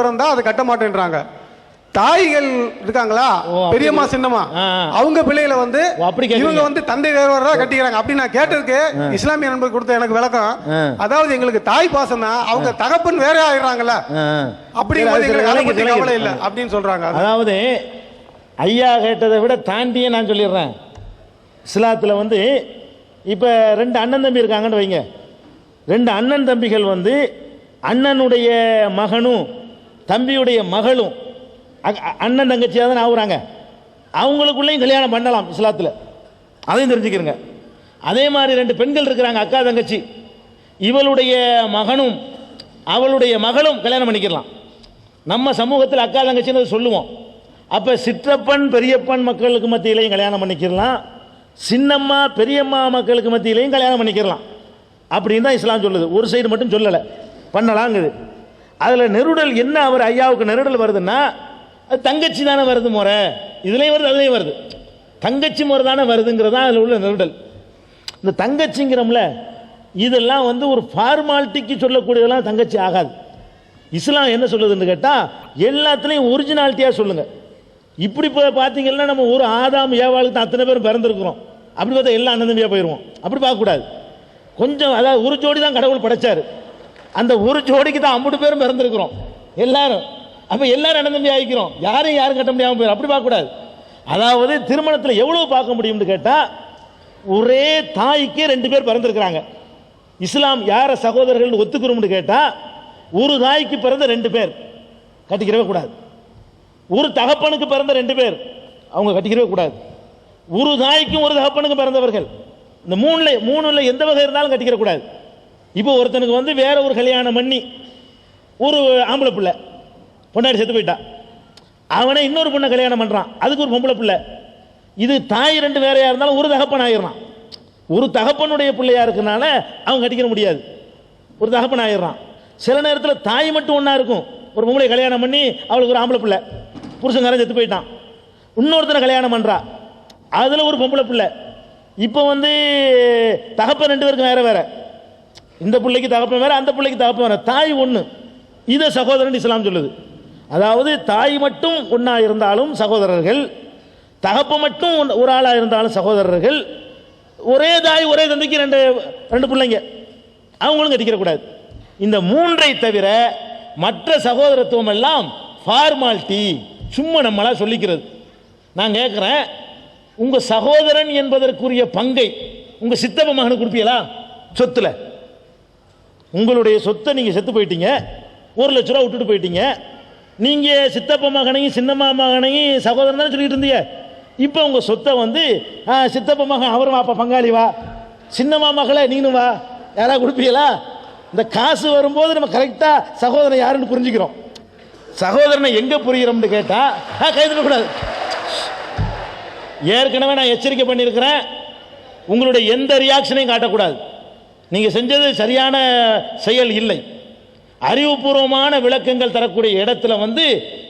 பிறந்தா அதை கட்ட மாட்டேன்றாங்க. தாய்கள் இருக்காங்களா? பெரியம்மா. சின்னம்மா. அவங்க பிள்ளைகளை வந்து. இவங்க வந்து தந்தை வேறுவரா கட்டிக்கிறாங்க. அப்படி நான் கேட்டிருக்கு. இஸ்லாமிய நண்பர் கொடுத்த எனக்கு விளக்கம். அதாவது எங்களுக்கு தாய் பாசம் தான் அவங்க தகப்பன் வேற ஆயிடுறாங்கல்ல. விளங்கி- கவலை இல்லை அப்படின்னு சொல்றாங்க. அது- அதாவது ஐயா கேட்டதை விட தாண்டியே நான் சொல்லிடுறேன். இஸ்லாத்தில் வந்து இப்போ ரெண்டு அண்ணன் தம்பி இருக்காங்கன்னு வைங்க. ரெண்டு அண்ணன் தம்பிகள் வந்து அண்ணனுடைய மகனும் தம்பியுடைய மகளும் அண்ணன் தங்கச்சியாக தானே ஆகுறாங்க. அவங்களுக்குள்ளேயும் கல்யாணம் பண்ணலாம் இஸ்லாத்தில். அதையும் தெரிஞ்சுக்கிறங்க அதே மாதிரி ரெண்டு பெண்கள் இருக்கிறாங்க அக்கா தங்கச்சி. இவளுடைய மகனும் அவளுடைய மகளும் கல்யாணம் பண்ணிக்கலாம் நம்ம சமூகத்தில் அக்கா தங்கச்சின்னு சொல்லுவோம். அப்போ சிற்றப்பன் பெரியப்பன் மக்களுக்கு மத்தியிலையும் கல்யாணம் பண்ணிக்கிறலாம் சின்னம்மா பெரியம்மா மக்களுக்கு மத்தியிலையும் கல்யாணம் பண்ணிக்கிறலாம் அப்படின்னு தான் இஸ்லாம் சொல்லுது. ஒரு சைடு மட்டும் சொல்லலை. பண்ணலாங்குது. அதில் நெருடல் என்ன அவர் ஐயாவுக்கு நெருடல் வருதுன்னா அது தங்கச்சி தானே வருது முறை இதுலேயும் வருது அதுலேயும் வருது. தங்கச்சி முறை தானே வருதுங்கிறது தான் அதில் உள்ள நெருடல். இந்த தங்கச்சிங்கிறோம்ல இதெல்லாம் வந்து ஒரு ஃபார்மாலிட்டிக்கு சொல்லக்கூடியதெல்லாம் தங்கச்சி ஆகாது. இஸ்லாம் என்ன சொல்லுதுன்னு கேட்டால் எல்லாத்துலேயும் ஒரிஜினாலிட்டியாக சொல்லுங்கள் இப்படி இப்போ பார்த்தீங்கன்னா நம்ம ஒரு ஆதாம் ஏவாளுக்கு தான் அத்தனை பேரும் பிறந்திருக்கிறோம். அப்படி பார்த்தா எல்லா அண்ணந்தம்பியாக போயிடுவோம் அப்படி பார்க்கக்கூடாது. கொஞ்சம் அதாவது ஒரு ஜோடி தான் கடவுள் படைச்சார். அந்த ஒரு ஜோடிக்கு தான் ஐம்பது பேரும் பிறந்திருக்கிறோம். எல்லாரும். அப்போ எல்லாரும் அண்ணந்தம்பி ஆகிக்கிறோம் யாரையும் யாரும் கட்ட முடியாமல் போயிடும் அப்படி பார்க்கக்கூடாது. அதாவது திருமணத்தில் எவ்வளோ பார்க்க முடியும்னு கேட்டால் ஒரே தாய்க்கே ரெண்டு பேர் பிறந்திருக்கிறாங்க. இஸ்லாம் யாரை சகோதரர்கள் ஒத்துக்கிறோம்னு கேட்டால் ஒரு தாய்க்கு பிறந்த ரெண்டு பேர் கட்டிக்கிறவே கூடாது. ஒரு தகப்பனுக்கு பிறந்த ரெண்டு பேர் அவங்க கட்டிக்கிறவே கூடாது. ஒரு தாய்க்கும் ஒரு தகப்பனுக்கும் பிறந்தவர்கள். இந்த மூணுல மூணுல எந்த வகை இருந்தாலும் கட்டிக்கிற கூடாது. இப்போ ஒருத்தனுக்கு வந்து வேற ஒரு கல்யாணம் பண்ணி ஒரு ஆம்பளை பிள்ளை பொண்டாடி செத்து போயிட்டான் அவனே இன்னொரு பொண்ணை கல்யாணம் பண்ணுறான் அதுக்கு ஒரு பொம்பளை பிள்ளை. இது தாய் ரெண்டு வேறையாக இருந்தாலும் ஒரு தகப்பன் ஆயிடுறான். ஒரு தகப்பனுடைய பிள்ளையாக இருக்கனால அவன் கட்டிக்கிற முடியாது. ஒரு தகப்பன் ஆயிடுறான். சில நேரத்தில் தாய் மட்டும் ஒன்றா இருக்கும். ஒரு பொம்பளை கல்யாணம் பண்ணி அவளுக்கு ஒரு ஆம்பளை பிள்ளை. புருஷங்காரன் செத்து போயிட்டான். இன்னொருத்தனை கல்யாணம் பண்ணுறா அதில் ஒரு பொம்பளை பிள்ளை. இப்போ வந்து தகப்பன் ரெண்டு பேருக்கும் வேற வேறு. இந்த பிள்ளைக்கு தகப்பன் வேற அந்த பிள்ளைக்கு தகப்பன் வேற. தாய் ஒன்று இதை சகோதரன் இஸ்லாம் சொல்லுது. அதாவது தாய் மட்டும் ஒன்றா இருந்தாலும் சகோதரர்கள் தகப்ப மட்டும் ஒரு ஆளாக இருந்தாலும் சகோதரர்கள் ஒரே தாய் ஒரே தந்தைக்கு ரெண்டு ரெண்டு பிள்ளைங்க. அவங்களும் கட்டிக்கிறக்கூடாது இந்த மூன்றை தவிர மற்ற சகோதரத்துவம் எல்லாம் ஃபார்மாலிட்டி சும்மா நம்மளா சொல்லிக்கிறது. நான் கேட்குறேன் உங்கள் சகோதரன் என்பதற்குரிய பங்கை உங்கள் சித்தப்ப மகனுக்கு கொடுப்பீங்களா? சொத்தில். உங்களுடைய சொத்தை நீங்கள் செத்து போயிட்டீங்க. ஒரு லட்ச ரூபா விட்டுட்டு போயிட்டீங்க. நீங்கள் சித்தப்ப மகனையும் சின்னம்மா மகனையும் சகோதரன் தானே சொல்லிட்டு இருந்தீங்க. இப்போ உங்கள் சொத்தை வந்து சித்தப்பா சித்தப்ப மகன் அவரும் வாப்பா பங்காளி வா. சின்னம்மா மகளே நீனும் வா. யாராவது கொடுப்பீங்களா? இந்த காசு வரும்போது நம்ம கரெக்டாக சகோதரன் யாருன்னு புரிஞ்சுக்கிறோம். சகோதரனை எங்கே புரிகிறோம்னு கேட்டால் ஆ கைதுடக்கூடாது ஏற்கனவே நான் எச்சரிக்கை பண்ணியிருக்கிறேன். உங்களுடைய எந்த ரியாக்ஷனையும் காட்டக்கூடாது. நீங்கள் செஞ்சது சரியான செயல் இல்லை. அறிவுபூர்வமான விளக்கங்கள் தரக்கூடிய இடத்துல வந்து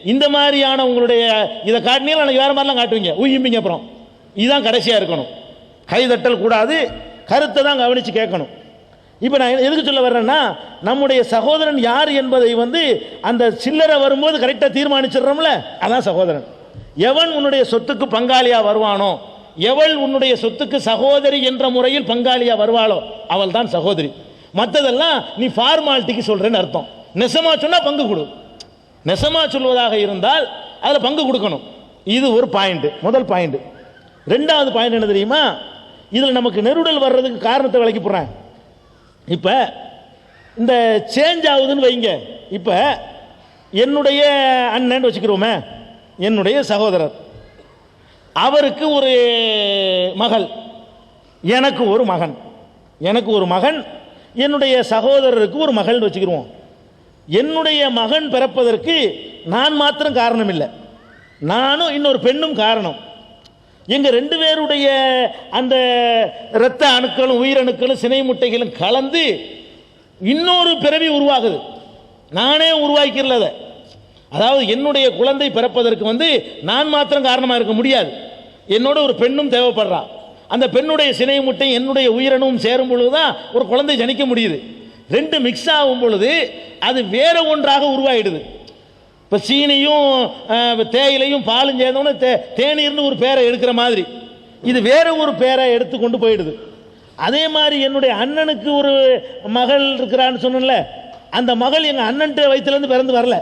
இந்த மாதிரியான உங்களுடைய இதை காட்டினீங்க எனக்கு வேறு மாதிரிலாம் காட்டுவீங்க. ஊகிம்பிங்க அப்புறம். இதுதான் கடைசியாக இருக்கணும். கைதட்டல் கூடாது கருத்தை தான் கவனித்து கேட்கணும். இப்போ நான் எதுக்கு சொல்ல வர்றேன்னா நம்முடைய சகோதரன் யார் என்பதை வந்து அந்த சில்லறை வரும்போது கரெக்டாக தீர்மானிச்சிடுறோம்ல அதான் சகோதரன். எவன் உன்னுடைய சொத்துக்கு பங்காளியாக வருவானோ எவள் உன்னுடைய சொத்துக்கு சகோதரி என்ற முறையில் பங்காளியா வருவாளோ அவள் தான் சகோதரி. மற்றதெல்லாம் நீ ஃபார்மாலிட்டிக்கு சொல்றேன்னு அர்த்தம். நெசமா சொன்னா பங்கு கொடு. நெசமா சொல்வதாக இருந்தால் அதில் பங்கு கொடுக்கணும். இது ஒரு பாயிண்ட் முதல் பாயிண்ட் ரெண்டாவது பாயிண்ட் என்ன தெரியுமா? இதில் நமக்கு நெருடல் வர்றதுக்கு காரணத்தை விளக்கி போடுறேன். இப்போ இந்த சேஞ்ச் ஆகுதுன்னு வைங்க. இப்போ என்னுடைய அண்ணன் வச்சுக்கிறோமே. என்னுடைய சகோதரர். அவருக்கு ஒரு மகள். எனக்கு ஒரு மகன். எனக்கு ஒரு மகன். என்னுடைய சகோதரருக்கு ஒரு மகள்னு வச்சுக்கிடுவோம் என்னுடைய மகன் பிறப்பதற்கு நான் மாத்திரம் காரணம் இல்லை நானும் இன்னொரு பெண்ணும் காரணம். எங்கள் ரெண்டு பேருடைய அந்த இரத்த அணுக்களும் உயிரணுக்களும் சினை முட்டைகளும் கலந்து இன்னொரு பிறவி உருவாகுது. நானே உருவாக்கிறல அதை அதாவது என்னுடைய குழந்தை பிறப்பதற்கு வந்து நான் மாத்திரம் காரணமாக இருக்க முடியாது. என்னோட ஒரு பெண்ணும் தேவைப்படுறா. அந்த பெண்ணுடைய சினை முட்டை என்னுடைய உயிரணும் சேரும் பொழுது தான் ஒரு குழந்தை ஜனிக்க முடியுது. ரெண்டு மிக்ஸ் ஆகும் பொழுது அது வேற ஒன்றாக உருவாயிடுது. இப்போ சீனியும் தேயிலையும் பாலும் சேர்ந்தோன்னே தே தேநீர்னு ஒரு பேரை எடுக்கிற மாதிரி. இது வேற ஒரு பேரை எடுத்து கொண்டு போயிடுது. அதே மாதிரி என்னுடைய அண்ணனுக்கு ஒரு மகள் இருக்கிறான்னு சொன்னேன்ல அந்த மகள் எங்கள் அண்ணன்ட்ட வயிற்றுலேருந்து பிறந்து வரல.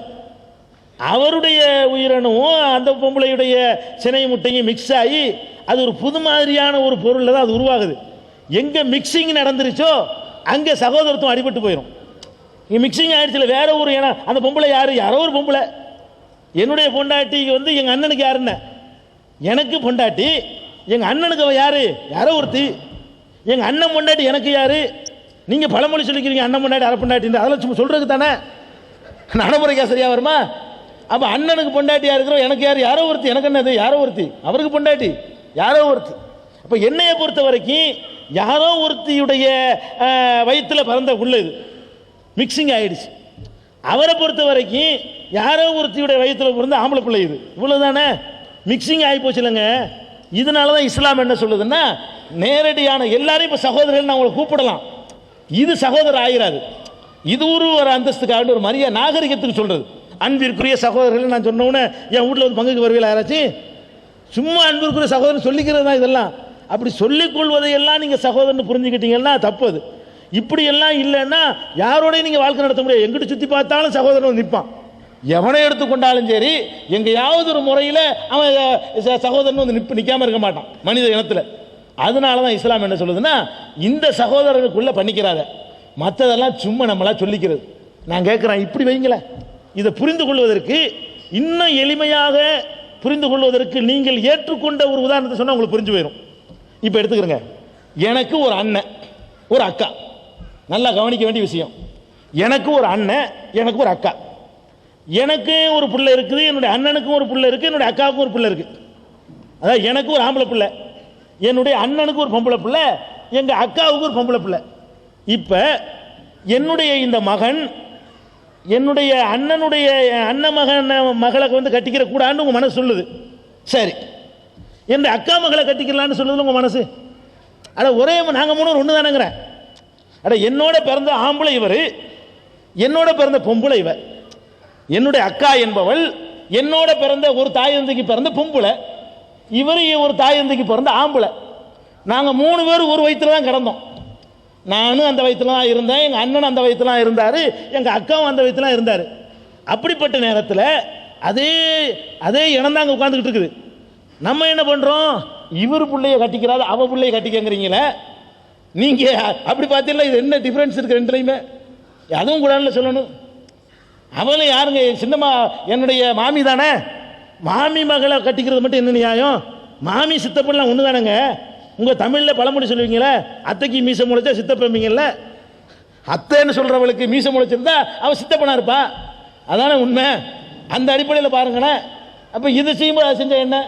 அவருடைய உயிரணுவும் அந்த பொம்பளையுடைய சினை முட்டையும் மிக்ஸ் ஆகி அது ஒரு புது மாதிரியான ஒரு பொருளில் தான் அது உருவாகுது. எங்கே மிக்சிங் நடந்துருச்சோ அங்கே சகோதரத்துவம் அடிபட்டு போயிடும் இங்கே மிக்சிங் ஆகிடுச்சில்ல வேற ஒரு ஏன்னா அந்த பொம்பளை யார்? யாரோ ஒரு பொம்பளை. என்னுடைய பொண்டாட்டிக்கு வந்து எங்கள் அண்ணனுக்கு யாருன்னு எனக்கு பொண்டாட்டி எங்கள் அண்ணனுக்கு அவ யார்? யாரோ ஒருத்தி. எங்கள் அண்ணன் பொண்டாட்டி எனக்கு யார்? நீங்கள் பழமொழி சொல்லிக்கிறீங்க அண்ணன் பொண்டாட்டி அரை பொண்டாட்டி அதெல்லாம் சும்மா சொல்கிறதுக்கு தானே? நடைமுறைக்கா சரியா வருமா? அப்போ அண்ணனுக்கு பொண்டாட்டியா இருக்கிறோம் எனக்கு யார் யாரோ ஒருத்தி எனக்கு என்னது? யாரோ ஒருத்தி. அவருக்கு பொண்டாட்டி யாரோ ஒருத்தி. அப்போ என்னையை பொறுத்த வரைக்கும் யாரோ ஒருத்தியுடைய வயிற்றுல பிறந்த உள்ள இது. மிக்சிங் ஆயிடுச்சு. அவரை பொறுத்த வரைக்கும் யாரோ ஒருத்தியுடைய வயிற்றுல பிறந்த ஆம்பளை பிள்ளை இது. இவ்வளவுதானே? மிக்சிங் ஆகி போச்சு இல்லைங்க இதனால தான் இஸ்லாம் என்ன சொல்லுதுன்னா நேரடியான எல்லாரையும் இப்போ சகோதரர்கள் அவங்களை கூப்பிடலாம். இது சகோதரர் ஆகிறாரு. இது ஒரு ஒரு அந்தஸ்துக்காக ஒரு மரியாதை நாகரிகத்துக்கு சொல்றது. அன்பிற்குரிய சகோதரர்கள் நான் சொன்ன என் வீட்டில் வந்து பங்குக்கு வருவீங்களா யாராச்சும் சும்மா அன்பிற்குரிய சகோதரன் சொல்லிக்கிறது தான் இதெல்லாம். அப்படி சொல்லிக்கொள்வதையெல்லாம் நீங்கள் சகோதரன் புரிஞ்சுக்கிட்டீங்கன்னா தப்பு அது இப்படியெல்லாம் இல்லைன்னா யாரோடய நீங்கள் வாழ்க்கை நடத்த முடியாது. எங்கிட்ட சுற்றி பார்த்தாலும் சகோதரன் வந்து நிற்பான் எவனை எடுத்துக்கொண்டாலும் சரி எங்கேயாவது ஒரு முறையில் அவன் சகோதரன் வந்து நிற்ப நிற்காம இருக்க மாட்டான் மனித இனத்தில். அதனால தான் இஸ்லாம் என்ன சொல்லுதுன்னா இந்த சகோதரர்களுக்குள்ளே பண்ணிக்கிறாங்க மற்றதெல்லாம் சும்மா நம்மளாம் சொல்லிக்கிறது. நான் கேட்குறேன் இப்படி வைங்களேன். இதை புரிந்து கொள்வதற்கு இன்னும் எளிமையாக புரிந்து கொள்வதற்கு நீங்கள் ஏற்றுக்கொண்ட ஒரு உதாரணத்தை சொன்னால் உங்களுக்கு புரிஞ்சு போயிடும் இப்போ எடுத்துக்கிறங்க. எனக்கு ஒரு அண்ணன் ஒரு அக்கா. நல்லா கவனிக்க வேண்டிய விஷயம். எனக்கு ஒரு அண்ணன் எனக்கு ஒரு அக்கா. எனக்கு ஒரு பிள்ளை இருக்குது என்னுடைய அண்ணனுக்கும் ஒரு பிள்ளை இருக்குது என்னுடைய அக்காவுக்கும் ஒரு பிள்ளை இருக்குது அதாவது எனக்கு ஒரு ஆம்பளை பிள்ளை. என்னுடைய அண்ணனுக்கு ஒரு பொம்பளை பிள்ளை எங்கள் அக்காவுக்கு ஒரு பொம்பளை பிள்ளை. இப்போ என்னுடைய இந்த மகன் என்னுடைய அண்ணனுடைய அண்ணன் மகன் மகளை வந்து கட்டிக்கிற கூடான்னு உங்கள் மனசு சொல்லுது. சரி. என்னுடைய அக்கா மகளை கட்டிக்கலான்னு சொல்லுது உங்கள் மனசு? அட ஒரே நாங்கள் மூணு ஒன்று தானேங்கிறேன் அட என்னோட பிறந்த ஆம்பளை இவர் என்னோட பிறந்த பொம்பளை இவர் என்னுடைய அக்கா என்பவள் என்னோட பிறந்த ஒரு தாயந்தைக்கு பிறந்த பொம்பளை இவர் ஒரு தாயந்தைக்கு பிறந்த ஆம்பளை. நாங்கள் மூணு பேர் ஒரு வயிற்றுல தான் கிடந்தோம். நானும் அந்த வயிற்றுல தான் இருந்தேன் எங்கள் அண்ணனும் அந்த வயிற்றுல தான் இருந்தார் எங்கள் அக்காவும் அந்த வயிற்றுல தான் இருந்தார். அப்படிப்பட்ட நேரத்தில் அதே அதே இனம் தான் அங்கே உட்காந்துக்கிட்டு இருக்குது. நம்ம என்ன பண்ணுறோம் இவர் பிள்ளைய கட்டிக்கிறாரு அவ பிள்ளைய கட்டிக்கங்கிறீங்களே? நீங்கள் அப்படி பார்த்தீங்களா இது என்ன டிஃப்ரென்ஸ் இருக்குது ரெண்டுலையுமே? அதுவும் கூடாதுல சொல்லணும். அவளை யாருங்க சின்னம்மா என்னுடைய மாமி தானே? மாமி மகளை கட்டிக்கிறது மட்டும் என்ன நியாயம்? மாமி சித்தப்பெல்லாம் ஒன்று தானேங்க உங்கள் தமிழில் பழமொழி சொல்லுவீங்களே அத்தைக்கு மீச முளைச்சா சித்தப்பம்பீங்கல்ல அத்தைன்னு சொல்கிறவளுக்கு மீச முளைச்சிருந்தா அவள் சித்தப்பனா இருப்பா? அதானே உண்மை. அந்த அடிப்படையில் பாருங்களேன். அப்போ இதை செய்யும்போது அதை செஞ்சால் என்ன?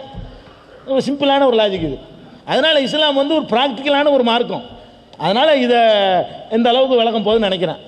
ஒரு சிம்பிளான ஒரு லாஜிக் இது. அதனால் இஸ்லாம் வந்து ஒரு ப்ராக்டிக்கலான ஒரு மார்க்கம். அதனால் இதை இந்த அளவுக்கு விளக்கம் போதுன்னு நினைக்கிறேன்.